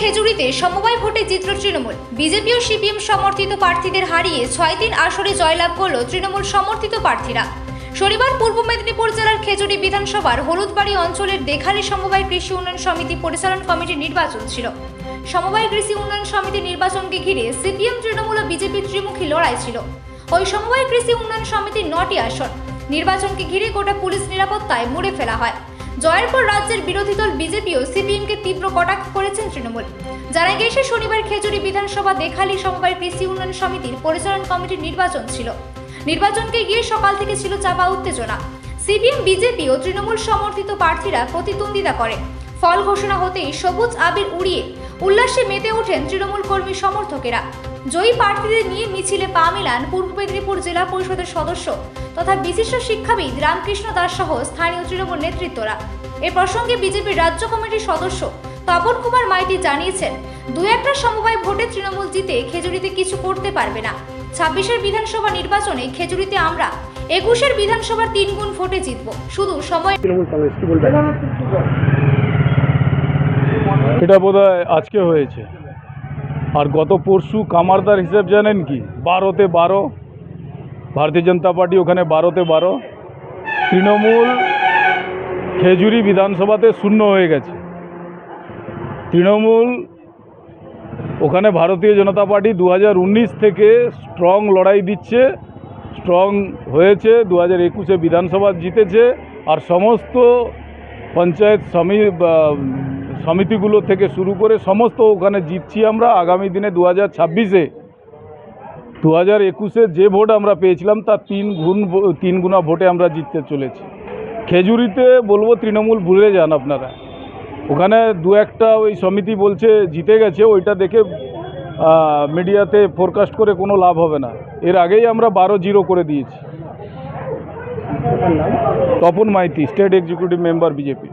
খেজুরিতে সমবায় ভোটে জিতল তৃণমূল। বিজেপি ও সিপিএম সমর্থিত প্রার্থীদের হারিয়ে ছয় দিন আসরে জয়লাভ করল তৃণমূল সমর্থিত প্রার্থীরা। শনিবার পূর্ব মেদিনীপুর জেলার খেজুরি বিধানসভার হলুদবাড়ি অঞ্চলের দেখালি সমবায় কৃষি উন্নয়ন সমিতি পরিচালন কমিটির নির্বাচন ছিল। সমবায় কৃষি উন্নয়ন সমিতি নির্বাচনকে ঘিরে সিপিএম, তৃণমূল ও বিজেপির ত্রিমুখী লড়াই ছিল। ওই সমবায় কৃষি উন্নয়ন সমিতির নটি আসন। নির্বাচনকে ঘিরে গোটা পুলিশ নিরাপত্তায় মুড়ে ফেলা হয়। জয়ের পর রাজ্যের বিরোধী দল বিজেপি ও সিপিএমকে তীব্র কটাক্ষ করেছেন তৃণমূল। জানা গিয়েছে, শনিবার খেজুরি বিধানসভা দেখালি সমবায় কৃষি উন্নয়ন সমিতির পরিচালন কমিটির নির্বাচন ছিল। নির্বাচনকে গিয়ে সকাল থেকে ছিল চাপা উত্তেজনা। সিপিএম, বিজেপি ও তৃণমূল সমর্থিত প্রার্থীরা প্রতিদ্বন্দ্বিতা করে। ফল ঘোষণা হতেই সবুজ আবির উড়িয়ে উল্লাসে মেতে ওঠেন তৃণমূল কর্মী সমর্থকেরা। জয়ী প্রার্থীদের নিয়ে মিছিলে পা মেলান পূর্ব মেদিনীপুর জেলা পরিষদের সদস্য তথা বিশিষ্ট শিক্ষাবিদ রামকৃষ্ণ দাস সহ স্থানীয় তৃণমূল নেতৃত্বরা। এ প্রসঙ্গে বিজেপির রাজ্য কমিটির সদস্য তপন কুমার মাইতি জানিয়েছেন দু একটা সমবায় ভোটে তৃণমূল জিতে খেজুরিতে কিছু করতে পারবে না। ছাব্বিশের বিধানসভা নির্বাচনে খেজুরিতে আমরা একুশের বিধানসভার তিন গুণ ভোটে জিতব। শুধু সময় এটা বোধহয় আজকে হয়েছে। আর গত পরশু কামারদার হিসেব জানেন কি? বারোতে বারো, ভারতীয় জনতা পার্টি ওখানে বারোতে বারো, তৃণমূল খেজুরি বিধানসভাতে শূন্য হয়ে গেছে। তৃণমূল ওখানে ভারতীয় জনতা পার্টি দু হাজার উনিশ থেকে স্ট্রং লড়াই দিচ্ছে, স্ট্রং হয়েছে দু হাজার একুশে বিধানসভা জিতেছে, আর সমস্ত পঞ্চায়েত সমি সমিতিগুলো থেকে শুরু করে সমস্ত ওখানে জিতছি আমরা আগামী দিনে দু হাজার ছাব্বিশে। দু হাজার একুশে যে ভোট আমরা পেয়েছিলাম, তার তিন গুণ তিন গুণা ভোটে আমরা জিততে চলেছি। খেজুরিতে বলব তৃণমূল ভুলে যান আপনারা। ওখানে দু একটা ওই সমিতি বলছে, জিতে গেছে, ওইটা দেখে মিডিয়াতে ফোরকাস্ট করে কোনো লাভ হবে না। এর আগেই আমরা বারো জিরো করে দিয়েছি। Tapan Maiti state executive member BJP